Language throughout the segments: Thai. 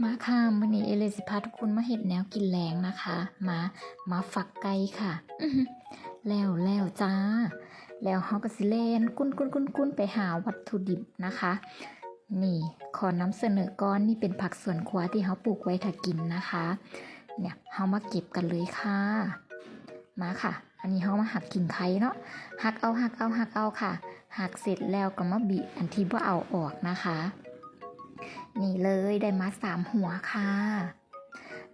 มาค่ะมื้อนี้เอเลสิพาทุกคนมาเฮ็ดแนวกินแรงนะคะ มามาฝักไก่ค่ะแล้วแล้วจ้า แล้วเฮาก็สิเลนกุ้นกุ้นกุ้นกุ้นไปหาวัตถุดิบนะคะ นี่ขอนำเสนอก้อนนี่เป็นผักสวนครัวที่เฮาปลูกไว้ถ้ากินนะคะ เนี่ยเฮามาเก็บกันเลยค่ะ มาค่ะ อันนี้เฮามาหักกิ่งไข่เนาะหักเอาหักเอาหักเอาค่ะหักเสร็จแล้วก็มาบีอันที่บ่เอาออกนะคะ นี่เลยได้มาสามหัวค่ะ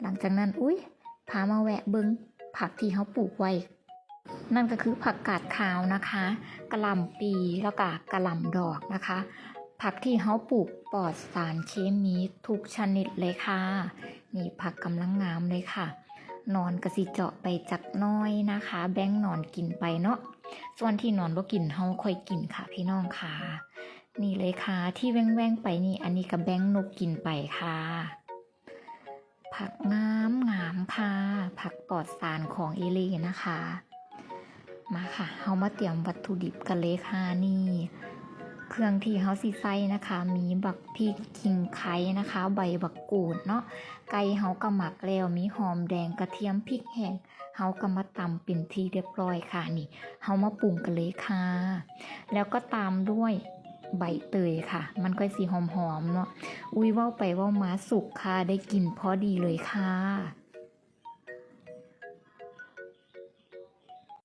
หลังจากนั้นอุ้ยพามาแวะเบิงผักที่เขาปลูกไว้ นั่นก็คือผักกาดขาวนะคะกระหล่ำปีแล้วก็กระหล่ำดอกนะคะ ผักที่เขาปลูกปลอดสารเคมีทุกชนิดเลยค่ะ นี่ผักกำลังงามเลยค่ะนอนกระสิเจาะไปจักน้อยนะคะ แบงค์นอนกินไปเนาะส่วนที่นอนบ่กินเฮาค่อยกินค่ะพี่น้องค่ะ นี่เลยค่ะ ที่แว่งๆไปนี่ อันนี้กับแบงค์นกกินไปค่ะ ผักงามงามค่ะ ผักปลอดสารของเอลีนะคะ มาค่ะเฮามาเตรียมวัตถุดิบกันเลยค่ะนี่เครื่องที่เฮาสิใส่นะคะ มีบักพริกขิงไข่นะคะ ใบบักกูดเนาะ ไก่เฮาก็หมักแล้ว มีหอมแดงกระเทียมพริกแห้ง เฮาก็มาตำเป็นที่เรียบร้อยค่ะนี่ เฮามาปรุงกันเลยค่ะ แล้วก็ตามด้วย ใบเตยค่ะ มันก็สีหอมๆเนาะ อุ้ยว่าไปว่ามาสุกค่ะ ได้กลิ่นพอดีเลยค่ะ